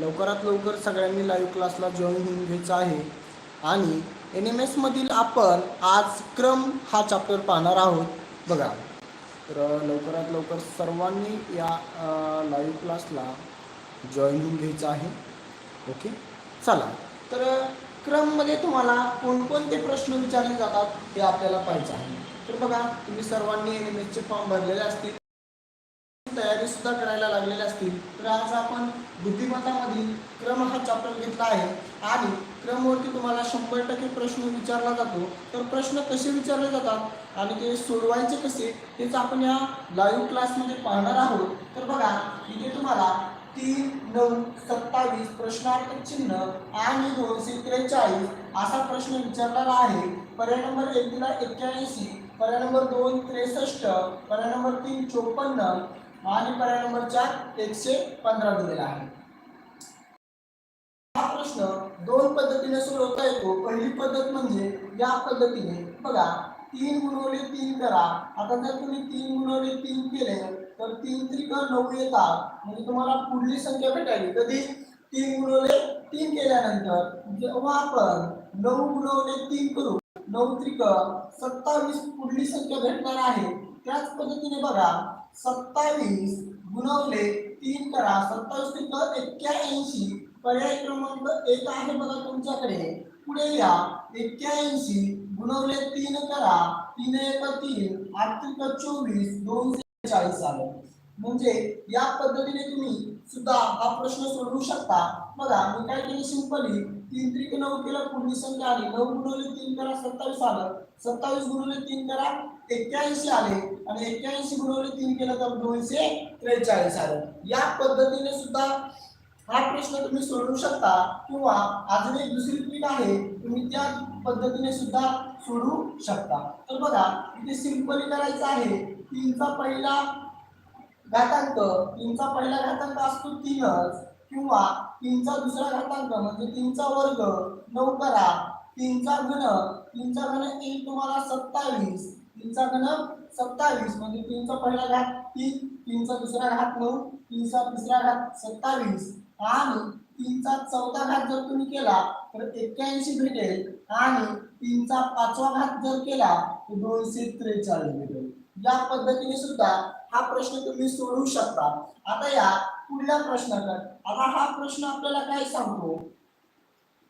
लवकरात लवकर सगळ्यांनी लाईव्ह क्लासला जॉईन होऊन घ्यायचं आहे. आणि एन एम एसमधील आपण आज क्रम हा चॅप्टर पाहणार आहोत. बघा. तर लवकरात लवकर सर्वांनी या लाईव्ह क्लासला जॉईन होऊन घ्यायचं आहे. ओके चला. तर क्रममध्ये तुम्हाला कोणकोणते प्रश्न विचारले जातात हे आपल्याला पाहिजे आहे. तर बघा तुम्ही सर्वांनी एन एम एसचे फॉर्म भरलेले असतील. तयारी सुद्धा करायला लागलेले असतील तर आज आपण बुद्धिमत्तामधील क्रम हा चॅप्टर घेतला आहे. आणि क्रमवरती तुम्हाला शंभर टक्के प्रश्न विचारला जातो. तर प्रश्न कसे विचारले जातात आणि ते सोडवायचे कसे हेच आपण या लाईव्ह क्लासमध्ये पाहणार आहोत. तर बघा इथे तुम्हाला तीन नऊ सत्तावीस प्रश्नार्थक चिन्ह आणि दोनशे त्रेचाळीस असा प्रश्न विचारलेला आहे. पर्याय नंबर एक दिला एक्क्याऐंशी पर्याय नंबर दोन त्रेसष्ट पर्याय नंबर तीन चोपन्न आणि पर्याय नंबर चार एकशे पंधरा दिलेला आहे. हा प्रश्न दोन पद्धतीने सोडवता येतो. पहिली पद्धत म्हणजे या पद्धतीने बघा तीन गुणवले तीन करा. आता जर तुम्ही तीन गुणवले तीन केले तर तीन त्रिक नऊ येतात. म्हणजे तुम्हाला पुढली संख्या भेटायची कधी? तीन गुणवले तीन केल्यानंतर म्हणजे जेव्हा आपण नऊ गुणवले तीन करू. नऊ त्रिक सत्तावीस पुढली संख्या भेटणार आहे. त्याच पद्धतीने बघा सत्तावीस गुणवले तीन करा. सत्तावीस त्रिक एक्क्याऐंशी. पर्याय क्रमांक एक आहे बघा तुमच्याकडे. पुढे या. एक्क्याऐंशी गुणवले तीन करा. तीन एक तीन. आठ चोवीस. दोनशे चाळीस आलं म्हणजे या पद्धतीने तुम्ही सुद्धा हा प्रश्न सोडवू शकता. बघा मी काय केलं? सिंपली तीन त्रिक नऊ केलं पूर्वी संख्या आली. नऊ गुणवले तीन करा सत्तावीस आलं. सत्तावीस गुणवले तीन करा एक्क्याऐंशी आले. आणि एक्क्याऐंशी गुणवले तीन केलं तर दोनशे त्रेचाळीस आलं. या पद्धतीने सुद्धा हा प्रश्न तुम्ही सोडवू शकता किंवा अजून एक दुसरी ट्रिक आहे तुम्ही त्या पद्धतीने सुद्धा सोडवू शकता. तर बघा इथे सिंपली करायचं आहे. तीनचा पहिला घातांक तीनचा पहिला घातांक असतो तीनच. किंवा तीनचा दुसरा घातांक म्हणजे तीनचा वर्ग नऊ करा. तीनचा घन तीनचा घन एक तुम्हाला सत्तावीस. तीनचा घन सत्तावीस म्हणजे तीनचा पहिला घात तीन तीनचा दुसरा घात नऊ तीनचा तिसरा घात सत्तावीस. आणि तीनचा चौथा घात जर तुम्ही केला तर एक्क्याऐंशी भेटेल. आणि तीनचा पाचवा घात जर केला तर दोनशे त्रेचाळीस भेटेल. या पद्धतीने सुद्धा हा प्रश्न तुम्ही सोडवू शकता. आता या पुढल्या प्रश्नाकडे आता हा प्रश्न आपल्याला काय सांगतो?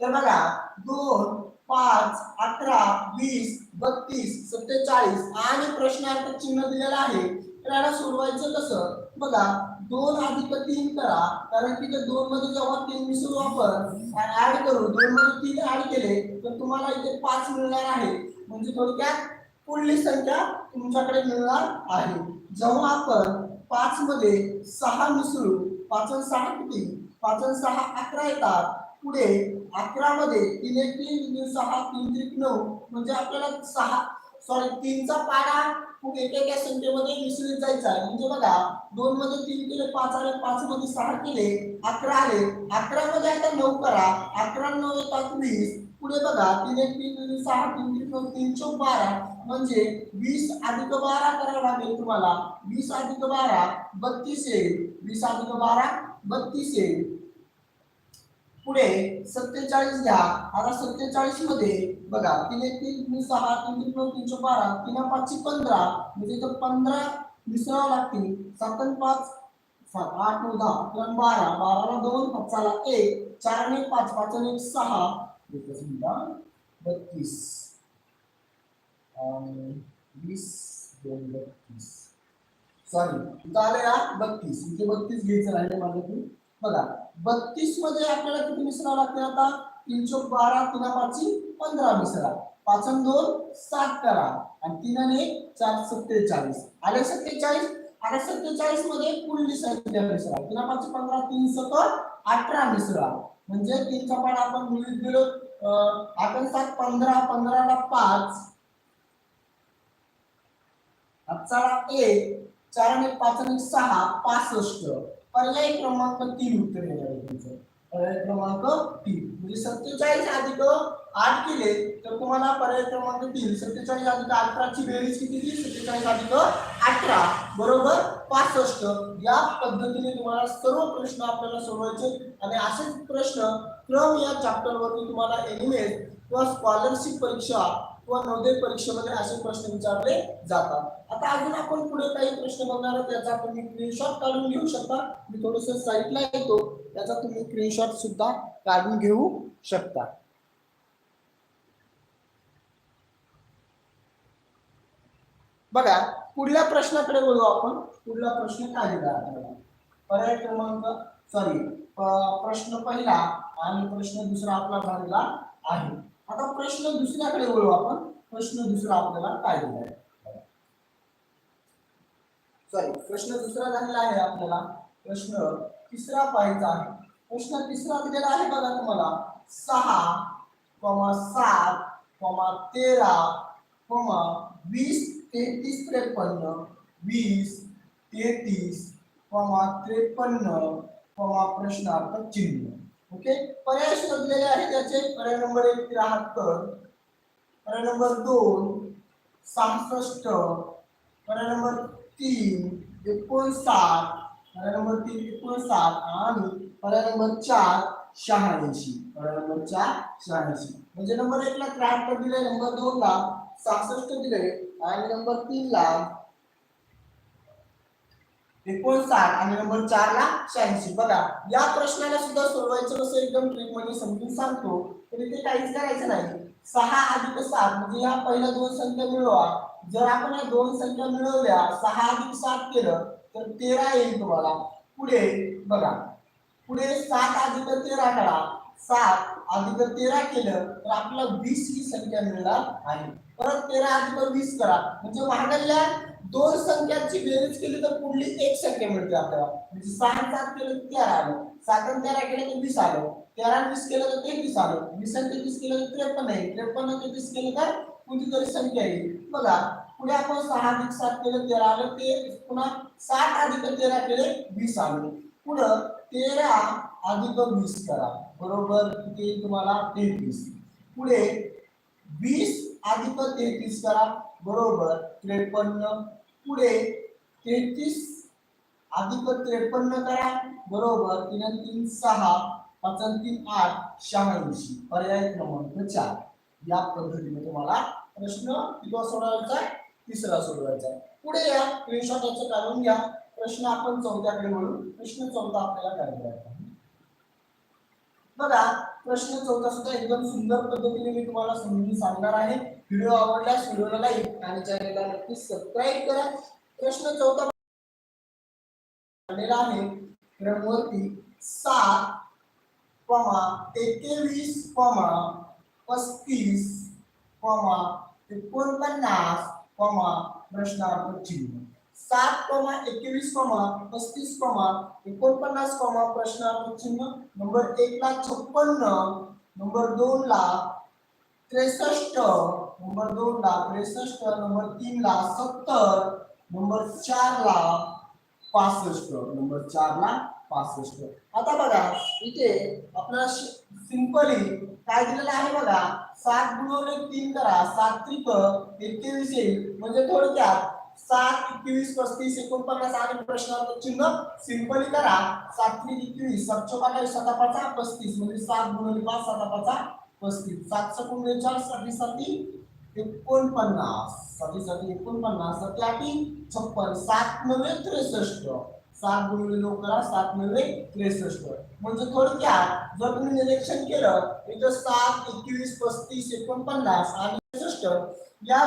तर बघा दोन पाच अकरा वीस बत्तीस सत्तेचाळीस आणि प्रश्नार्थ चिन्ह दिलेलं आहे. तर याला सोडवायचं कसं? बघा दोन अधिक तीन करा कारण की ते दोन मध्ये जेव्हा तीन मिसळू आपण ऍड करू दोन मध्ये तीन ऍड केले तर तुम्हाला इथे पाच मिळणार आहे. म्हणजे थोडक्यात पुढली संख्या तुमच्याकडे मिळणार आहे. जेव्हा आपण पाच मध्ये सहा मिसळू पाच सहा किती पाच सहा अकरा येतात. पुढे अकरा मध्ये तीन एक तीन सहा तीन त्रिक नऊ म्हणजे आपल्याला सहा सॉरी तीनचा पाडा खूप एकेका संख्येमध्ये मिसळीत जायचा. म्हणजे बघा दोन मध्ये तीन केले पाच आले पाच मध्ये सहा केले अकरा आले. अकरा मध्ये आता नऊ करा. अकरा नऊ येतात वीस. पुढे बघा तीन एक तीन सहा तीन तीन नऊ तीन बारा. म्हणजे वीस अधिक बारा करावं लागेल तुम्हाला. वीस अधिक बारा बत्तीस येईल. वीस अधिक बारा बत्तीस येईल. पुढे सत्तेचाळीस घ्या. आता सत्तेचाळीसमध्ये बघा तीन एक तीन सहा तीन तीन तीनशे बारा तीन पाचशे पंधरा. म्हणजे इथं पंधरा मिसळावं लागतील. सात पाच सात आठ नऊ दहा किंवा बारा. बाराला दोन पाचाला एक. चार आणि पाच पाच आणि एक सहा. बत्तीस. वीस दोन बत्तीस सॉरी इथं आलं या बत्तीस. म्हणजे बत्तीस घ्यायचं राहिले माझं तुम्ही बघा बत्तीसमध्ये आपल्याला किती मिसळावं लागते आता? तीन चौक बारा तुला पाचशे पंधरा मिसळा पाच दोन सात करा. आणि तीन आणि एक चार सत्तेचाळीस. आले सत्तेचाळीस? आता सत्तेचाळीसमध्ये कुंडली संख्या मिसळा तीन पाचशे पंधरा तीन सत्तर अठरा मिसळा म्हणजे तीन पाठ आपण मिळत गेलो अं, आपण सात पंधरा पंधराला पाच. आजचा एक चार आणि पाच आणि सहा पासष्ट. पर्याय क्रमांक तीन उत्तर येणार तुमचं. पर्याय क्रमांक तीन. म्हणजे सत्तेचाळीस अधिक आठ केले तर तुम्हाला पर्याय क्रमांक तीन सत्तेचाळीस अधिक अठराची बेरीज किती ती सत्तेचाळीस अधिक अठरा. बरोबर? पासष्ट. या पद्धतीने तुम्हाला सर्व प्रश्न आपल्याला सोडवायचे आणि असेच प्रश्न क्रम या चॅप्टरवरती तुम्हाला एनिमेट किंवा स्कॉलरशिप परीक्षा किंवा नवोदय परीक्षेमध्ये असे प्रश्न विचारले जातात. आता अजून आपण पुढे काही प्रश्न बघणार आहोत त्याचा तुम्ही स्क्रीनशॉट काढून घेऊ शकता. मी थोडस साईटला येतो त्याचा तुम्ही स्क्रीनशॉट सुद्धा काढून घेऊ शकता. बघा पुढल्या प्रश्नाकडे बोलू आपण. पुढला प्रश्न काय दिला आपल्याला? पर्याय क्रमांक सॉरी प्रश्न पहिला आणि प्रश्न दुसरा आपला झालेला आहे. आता प्रश्न दुसऱ्याकडे बोलू आपण. प्रश्न दुसरा आपल्याला काय दिलाय सॉरी प्रश्न दुसरा झालेला आहे आपल्याला. प्रश्न तिसरा पाहायचा आहे. प्रश्न तिसरा दिलेला आहे बघा तुम्हाला. सहा कमा सात कमा तेरा कमा वीस तेहतीस त्रेपन्न. वीस तेहतीस कमा त्रेपन्न कमा प्रश्नार्थ चिन्ह. ओके? पर्याय शोधलेले आहे त्याचे. पर्याय नंबर एक त्र्याहत्तर. पर्याय नंबर दोन सहासष्ट. पर्याय नंबर तीन एकोणसाठ. पर्याय नंबर तीन एकोणसाठ. आणि पर्याय नंबर चार शहाऐंशी. पर्याय नंबर चार शहाऐंशी. म्हणजे नंबर एक ला त्र्याहत्तर दिले नंबर दोन ला सहासष्ट दिले आणि नंबर तीन ला एकोणसाठ आणि नंबर चार ला शहाऐंशी. बघा या प्रश्नाला सुद्धा सोडवायचं कसं एकदम ट्रिकमध्ये समजून सांगतो. तर इथे काहीच करायचं नाही. सहा अधिक सात म्हणजे या पहिल्या दोन संख्या मिळवा. जर आपण या दोन संख्या मिळवल्या सहा अधिक सात केलं तर तेरा येईल तुम्हाला. पुढे बघा. पुढे सात अधिक तेरा करा सात अधिक तेरा केलं तर आपल्याला वीस ही संख्या मिळणार आहे. परत तेरा अधिक वीस करा. म्हणजे महागल्या दोन संख्यांची बेरीज केली तर पुढली एक संख्या मिळते आपल्याला. म्हणजे सहा सात केलं तर तेरा आलं. सात आणि तेरा केलं तर वीस आलं. तेरा वीस केलं तर तेहतीस आलं. वीस आणि तेवीस केलं तर त्रेपन्न आहे. त्रेपन्न ते वीस केलं तर कोणती तरी संख्या येईल बघा पुढे आपण सहा अधिक सात केलं तेरा आलं. ते पुन्हा सात अधिक तेरा केले वीस आलं. पुढं तेरा अधिक वीस करा. बरोबर किती तुम्हाला? तेवीस. पुढे वीस अधिक तेहतीस करा. बरोबर. त्रेपन्न पुढे तेहतीस अधिक त्रेपन्न करा. बरोबर तीन तीन सहा पाच तीन आठ शहाऐंशी. पर्याय क्रमांक चार. या पद्धतीने तुम्हाला प्रश्न कितवा सोडवायचा आहे? तिसरा सोडवायचा आहे. पुढे या स्क्रीनशॉट याचं काढून घ्या. प्रश्न आपण चौथ्याकडे वळू. प्रश्न चौथा आपल्याला करायचा आहे? बघा प्रश्न चौथा सुद्धा एकदम सुंदर पद्धतीने मी तुम्हाला समजून सांगणार आहे. व्हिडिओ आवडल्यास व्हिडिओला लाईक आणि चॅनलला नक्की सबस्क्राईब करा. प्रश्न चौथा आहे. क्रमवरती सात पमा एकेवीस कॉमा पस्तीस पमा एकोणपन्नास पमा प्रश्नार्थ चिन्ह. सात पमा एकवीस पमा पस्तीस पमा एकोणपन्नास पमा प्रश्नार्थ चिन्ह. नंबर एक ला छप्पन्न नंबर दोन ला त्रेसष्ट नंबर दोन ला त्रेसष्ट नंबर तीन ला सत्तर नंबर चार ला पासष्ट नंबर चार ला पासष्ट. आता बघा इथे आपल्याला सिंपली काय दिलेलं आहे बघा सात गुणवले तीन करा सात त्रिक एकवीस येईल. म्हणजे थोडक्यात सात एकवीस पस्तीस एकोणपन्नास आणि प्रश्नार्थ चिन्ह सिंपली करा. सात त्रिक एकवीस सातशे चौका सतापाचा पस्तीस. म्हणजे सात गुणवले पाच सतापाचा पस्तीस. सात सकुण चारसाठी साठी एकोणपन्नास. साठी साठी एकोणपन्नाससाठी आठी छप्पन. सात नव्हे त्रेसष्ट. सात गुणिले नऊ करा सात नव्हे त्रेसष्ट. म्हणजे थोडक्यात जर तुम्ही निरीक्षण केलं इथं सात एकवीस पस्तीस एकोणपन्नास आणि त्रेसष्ट या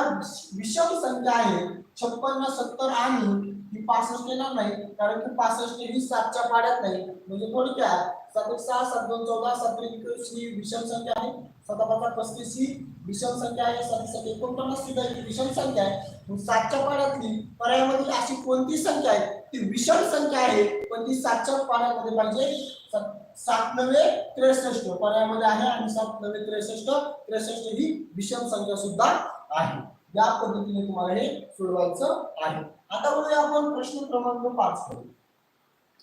विषम संख्या आहेत छप्पन्न सत्तर आणि ही पासष्ट येणार नाही कारण की पासष्ट ही सातच्या पाड्यात नाही. म्हणजे थोडक्यात सात एक सहा सात दोन चौदा सात एकवीस ही विषम संख्या आहे. सात पाच पस्तीस ही विषम संख्या आहे. सात सात एकोणपन्नास सुद्धा ही विषम संख्या आहे सातच्या पाण्यातली पर्यायामधील अशी कोणती संख्या आहे? ती विषम संख्या आहे. पण ती सातच्या पाण्यामध्ये पाहिजे. सात- सात नव्हे त्रेसष्ट. पर्यायामध्ये आहे आणि सात नव्हे त्रेसष्ट. त्रेसष्ट ही विषम संख्या सुद्धा आहे. या पद्धतीने तुम्हाला हे सोडवायचं आहे. आता बघूया आपण प्रश्न क्रमांक पाच करू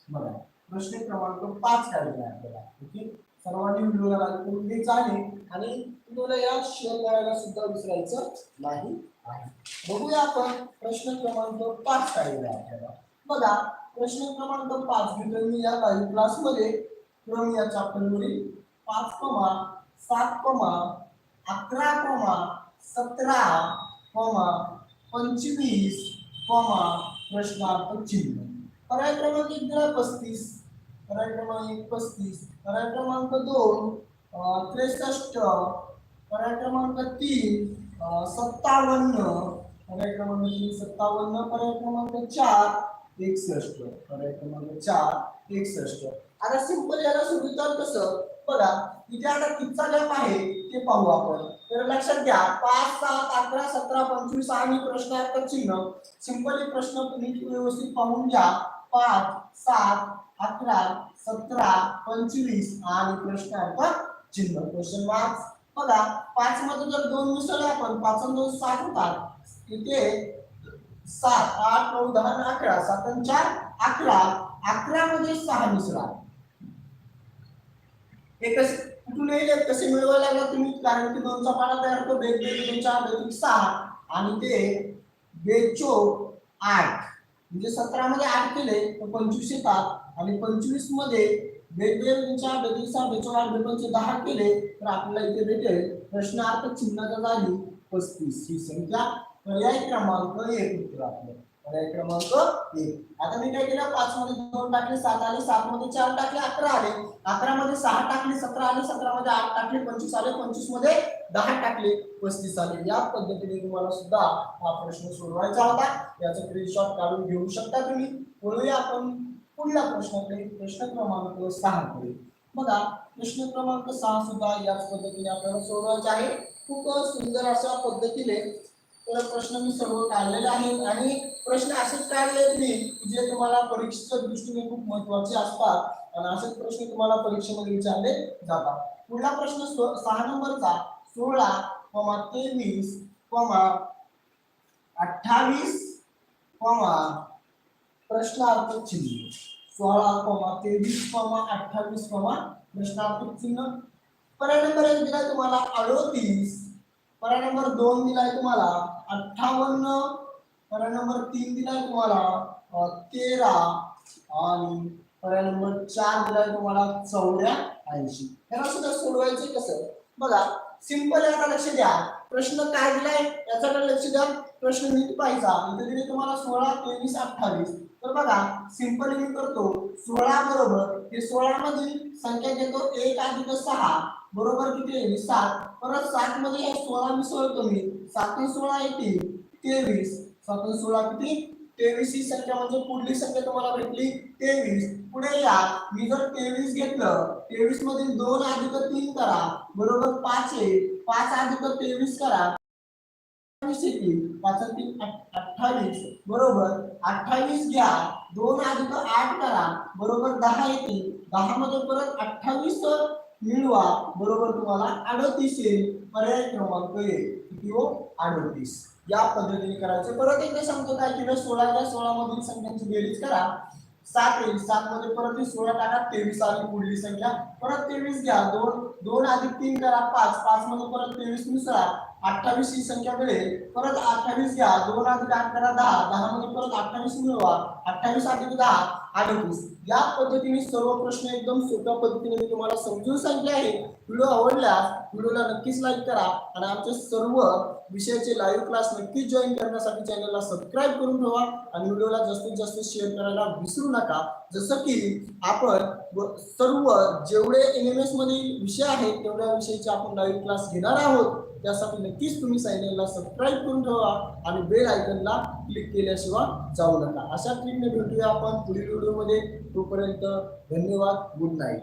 बघा प्रश्न क्रमांक पाच काय आहे आपल्याला. ओके? सर्वांनी व्हिडिओला लाईक करून आहे आणि व्हिडिओला या शेअर करायला सुद्धा विसरायचं नाही आहे. बघूया आपण प्रश्न क्रमांक पाच काढलेला आहे आपल्याला. बघा प्रश्न क्रमांक पाच घेतोय मी या लाईव्ह क्लासमध्ये. क्रम या चॅप्टरवरील पाच कमा सात कमा अकरा कमा सतरा कमा पंचवीस कमा प्रश्नार्थ चिन्ह. पर्याय क्रमांक एक दिला पस्तीस. पर्याय क्रमांक एक पस्तीस पर्याय क्रमांक दोन त्रेसष्ट पर्याय क्रमांक तीन सत्तावन्न पर्याय क्रमांक तीन सत्तावन्न पर्याय क्रमांक चार एकसष्ट पर्याय क्रमांक चार एकसष्ट. आता सिंपल याला सुरू तर कसं? बघा इथे आता कितचा गॅप आहे ते पाहू आपण. तर लक्षात घ्या पाच सात अकरा सतरा पंचवीस आणि प्रश्नार्थ चिन्ह. सिंपली प्रश्न तुम्ही व्यवस्थित पाहून घ्या. पाच सात अकरा सतरा पंचवीस आणि प्रश्नार्थ चिन्ह. क्वेश्चन मार्क्स बघा पाच मध्ये जर दोन मिसळले आपण पाच दोन सात होतात. इथे सात आठ नऊ दहा अकरा. सात आणि चार अकरा. अकरा मध्ये सहा मिसळा. हे कसे कुठून येईल कसे मिळवायला लागला तुम्ही? कारण की दोनचा पाडा तयार करतो बेग बेग दोन चार बेद सहा. आणि ते बेचो आठ. म्हणजे सतरा मध्ये आठ केले तर पंचवीस येतात. आणि पंचवीसमध्ये वेगवेगळ्या बेदीचा बेचो आठ बेपंचे दहा केले तर आपल्याला इथे भेटेल प्रश्नार्थ चिन्हाच्या जागी पस्तीस. ही संख्या पर्याय क्रमांक एक उत्तर आपलं. पर्याय क्रमांक एक. आता मी काय केलं? पाच मध्ये दोन टाकले सात आले सात मध्ये चार टाकले अकरा आले. अकरा मध्ये सहा टाकले सतरा आले सतरा मध्ये आठ टाकले पंचवीस आले पंचवीसमध्ये दहा टाकले पस्तीस आले. या पद्धतीने तुम्हाला सुद्धा हा प्रश्न सोडवायचा होता. याचा स्क्रीनशॉट काढून घेऊ शकता तुम्ही. बोलूया आपण. पुढल्या प्रश्नाकडे प्रश्न क्रमांक सहा कडे. बघा प्रश्न क्रमांक सहा सुद्धा याच पद्धतीने आपल्याला सोडवायचा आहे. खूप सुंदर अशा पद्धतीने तर प्रश्न मी सर्व काढलेले आहेत आणि प्रश्न असेच काढले नाही मी की जे तुम्हाला परीक्षेच्या दृष्टीने खूप महत्त्वाचे असतात. आणि असेच प्रश्न तुम्हाला परीक्षेमध्ये विचारले जातात. पुढला प्रश्न सहा नंबरचा सोळा कमा तेवीस कमा अठ्ठावीस कमा प्रश्नार्थ चिन्ह. सोळा कॉमा तेवीस कॉमा अठ्ठावीस कमा प्रश्नार्थक चिन्ह. पर्याय नंबर एक दिलाय तुम्हाला अडोतीस. पर्याय नंबर दोन दिलाय तुम्हाला अठ्ठावन्न. पर्याय नंबर तीन दिलाय तुम्हाला तेरा. आणि पर्याय नंबर चार दिलाय तुम्हाला चौऱ्या ऐंशी. ह्याला सुद्धा सोडवायचे कसं? बघा सिंपल याचा लक्ष द्या. प्रश्न काय दिलाय? याच्याकडे लक्ष द्या. प्रश्न नीट पाहिजे म्हणजे दिले तुम्हाला सोळा तेवीस अठ्ठावीस तर बघा सिंपल मी करतो. सोळा बरोबर हे सोळा मधील संख्या घेतो. एक अधिक सहा बरोबर किती येईल सात. परत सात मध्ये या सोळा मिसळतो मी. सात सोळा येतील तेवीस. सात सोळा किती? तेवीस ही संख्या म्हणजे पुढली संख्या तुम्हाला भेटली तेवीस. पुढे या. मी जर तेवीस घेतलं तेवीस मधील दोन अधिक तीन करा. बरोबर पाच येईल पाच अधिक तेवीस करा. अठ्ठावीस. बरोबर? अठ्ठावीस घ्या. दोन अधिक आठ करा. बरोबर दहा येते दहा मध्ये परत अठ्ठावीस मिळवा. बरोबर तुम्हाला अडतीस येईल. पर्याय क्रमांक येईल हो? अडतीस. या पद्धतीने करायचं. परत एकदा सांगतो काय? केलं सोळाच्या सोळा मधील संख्यांची बेरीज करा. सात येईल. सात मध्ये परत सोळा टाका. तेवीस आली पुढली संख्या. परत तेवीस घ्या. दोन दोन अधिक तीन करा. पाच. पाच मध्ये परत तेवीस मिसळा. अठ्ठावीस ही संख्या मिळेल. परत अठ्ठावीस घ्या. दोन अधिक आठ करा दहा. दहा मध्ये परत अठ्ठावीस मिळवा. अठ्ठावीस अधिक दहा अडतीस या पद्धतीने सर्व प्रश्न एकदम सोप्या पद्धतीने मी तुम्हाला समजून सांगितले आहे. व्हिडिओ आवडल्यास व्हिडिओला नक्कीच लाईक करा आणि आमचे सर्व विषयाचे लाईव्ह क्लास नक्कीच जॉईन करण्यासाठी चॅनलला सबस्क्राईब करून ठेवा आणि व्हिडिओला जास्तीत जास्त शेअर करायला विसरू नका. जसं की आपण सर्व जेवढे एन एम एस मधील विषय आहेत तेवढ्या विषयीचे आपण लाईव्ह क्लास घेणार आहोत. त्यासाठी नक्कीच तुम्ही चॅनलला सबस्क्राईब करून ठेवा आणि बेल आयकनला क्लिक केल्याशिवाय जाऊ नका. अशा ट्रिकने भेटूया आपण पुढील व्हिडिओमध्ये तोपर्यंत धन्यवाद. Good night